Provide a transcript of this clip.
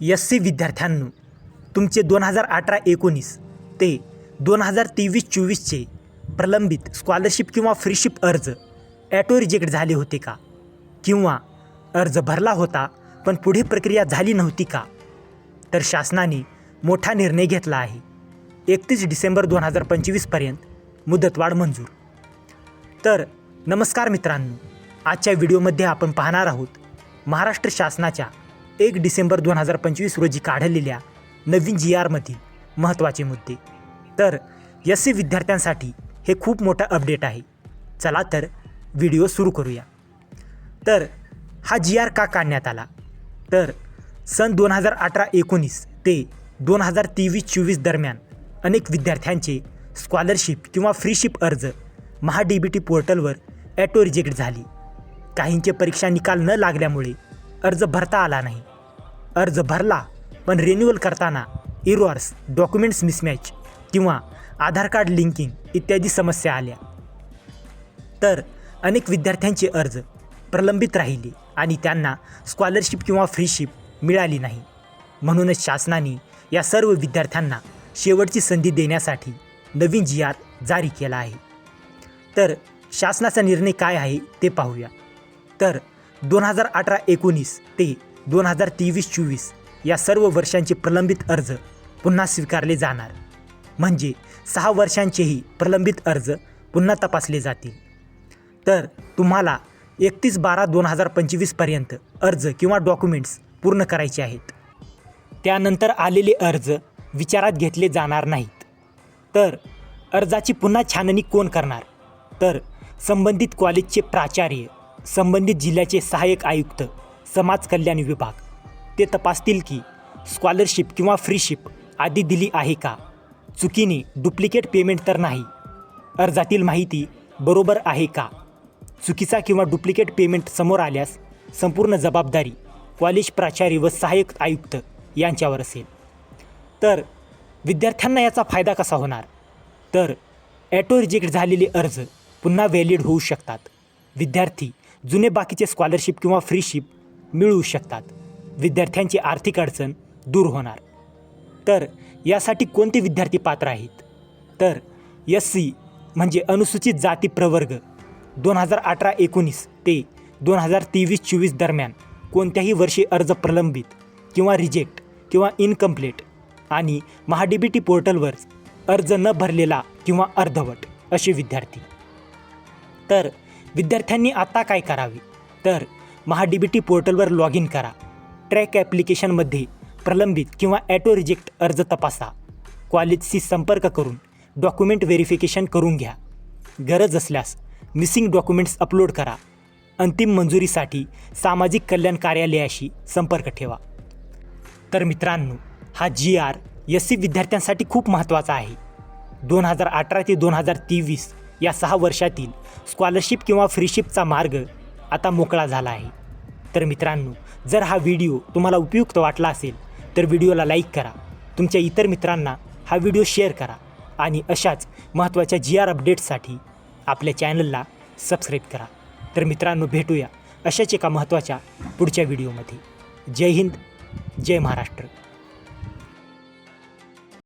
S C विद्यार्थ्यांनो तुमचे दोन हजार अठरा एकोणीस ते दोन हजार तेवीस चोवीसचे प्रलंबित स्कॉलरशिप किंवा फ्रीशिप अर्ज ॲटो रिजेक्ट झाले होते का? किंवा अर्ज भरला होता पण पुढे प्रक्रिया झाली नव्हती का? तर शासनाने मोठा निर्णय घेतला आहे. एकतीस डिसेंबर दोन हजार पंचवीसपर्यंत मुदतवाढ मंजूर. तर नमस्कार मित्रांनो आजच्या व्हिडिओमध्ये आपण पाहणार आहोत महाराष्ट्र शासनाच्या एक डिसेंबर दोन हजार पंचवीस रोजी काढलेल्या नवीन जी आरमधील महत्त्वाचे मुद्दे. तर एस सी विद्यार्थ्यांसाठी हे खूप मोठं अपडेट आहे. चला तर व्हिडिओ सुरू करूया. तर हा जी आर का काढण्यात आला? तर सन दोन हजार अठरा एकोणीस ते दोन हजार तेवीस चोवीस दरम्यान अनेक विद्यार्थ्यांचे स्कॉलरशिप किंवा फ्रीशिप अर्ज महा डी बी टी पोर्टलवर ॲटो रिजेक्ट झाली. काहींचे परीक्षा निकाल न लागल्यामुळे अर्ज भरता आला नाही. अर्ज भरला पण रिन्युअल करताना इरॉर्स डॉक्युमेंट्स मिसमॅच किंवा आधार कार्ड लिंकिंग इत्यादी समस्या आल्या. तर अनेक विद्यार्थ्यांचे अर्ज प्रलंबित राहिले आणि त्यांना स्कॉलरशिप किंवा फ्रीशिप मिळाली नाही. म्हणूनच शासनाने या सर्व विद्यार्थ्यांना शेवटची संधी देण्यासाठी नवीन जी आर जारी केला आहे. तर शासनाचा निर्णय काय आहे ते पाहूया. तर दोन हजार अठरा एकोणीस ते दोन हजार तेवीस चोवीस या सर्व वर्षांचे प्रलंबित अर्ज पुन्हा स्वीकारले जाणार. म्हणजे सहा वर्षांचेही प्रलंबित अर्ज पुन्हा तपासले जातील. तर तुम्हाला एकतीस बारा दोन हजार पंचवीसपर्यंत अर्ज किंवा डॉक्युमेंट्स पूर्ण करायचे आहेत. त्यानंतर आलेले अर्ज विचारात घेतले जाणार नाहीत. तर अर्जाची पुन्हा छाननी कोण करणार? तर संबंधित कॉलेजचे प्राचार्य संबंधित जिल्ह्याचे सहाय्यक आयुक्त समाज कल्याण विभाग. ते तपासतील की स्कॉलरशिप किंवा फ्रीशिप आधी दिली आहे का? चुकीने डुप्लिकेट पेमेंट तर नाही. अर्जातील माहिती बरोबर आहे का? चुकीचा किंवा डुप्लिकेट पेमेंट समोर आल्यास संपूर्ण जबाबदारी कॉलेज प्राचार्य व सहाय्यक आयुक्त यांच्यावर असेल. तर विद्यार्थ्यांना याचा फायदा कसा होणार? तर ॲटो रिजेक्ट झालेले अर्ज पुन्हा व्हॅलिड होऊ शकतात. विद्यार्थी जुने बाकीचे स्कॉलरशिप किंवा फ्रीशिप मिळवू शकतात. विद्यार्थ्यांची आर्थिक अडचण दूर होणार. तर यासाठी कोणते विद्यार्थी पात्र आहेत? तर एस सी म्हणजे अनुसूचित जाती प्रवर्ग दोन हजार अठरा एकोणीस ते दोन हजार तेवीस चोवीस दरम्यान कोणत्याही वर्षी अर्ज प्रलंबित किंवा रिजेक्ट किंवा इनकम्प्लीट आणि महाडीबीटी बी टी पोर्टलवर अर्ज न भरलेला किंवा अर्धवट असे विद्यार्थी. तर विद्यार्थ्यांनी आता काय करावे? तर महाडीबीटी बी टी पोर्टलवर लॉग इन करा. ट्रॅक ॲप्लिकेशनमध्ये प्रलंबित किंवा ॲटो रिजेक्ट अर्ज तपासा. कॉलेजशी संपर्क करून डॉक्युमेंट व्हेरिफिकेशन करून घ्या. गरज असल्यास मिसिंग डॉक्युमेंट्स अपलोड करा. अंतिम मंजुरीसाठी सामाजिक कल्याण कार्यालयाशी संपर्क ठेवा. तर मित्रांनो हा जी आर एस सी विद्यार्थ्यांसाठी खूप महत्त्वाचा आहे. दोन हजार अठरा ते दोन हजार तेवीस या सहा वर्षातील स्कॉलरशिप किंवा फ्रीशिपचा मार्ग आता मोकळा झाला आहे. तर मित्रांनो जर हा व्हिडिओ तुम्हाला उपयुक्त वाटला असेल तर व्हिडिओला लाईक करा. तुमच्या इतर मित्रांना हा व्हिडिओ शेअर करा आणि अशाच महत्त्वाच्या जी आर अपडेट्ससाठी आपल्या चॅनलला सबस्क्राईब करा. तर मित्रांनो भेटूया अशाच एका महत्त्वाच्या पुढच्या व्हिडिओमध्ये. जय हिंद जय महाराष्ट्र.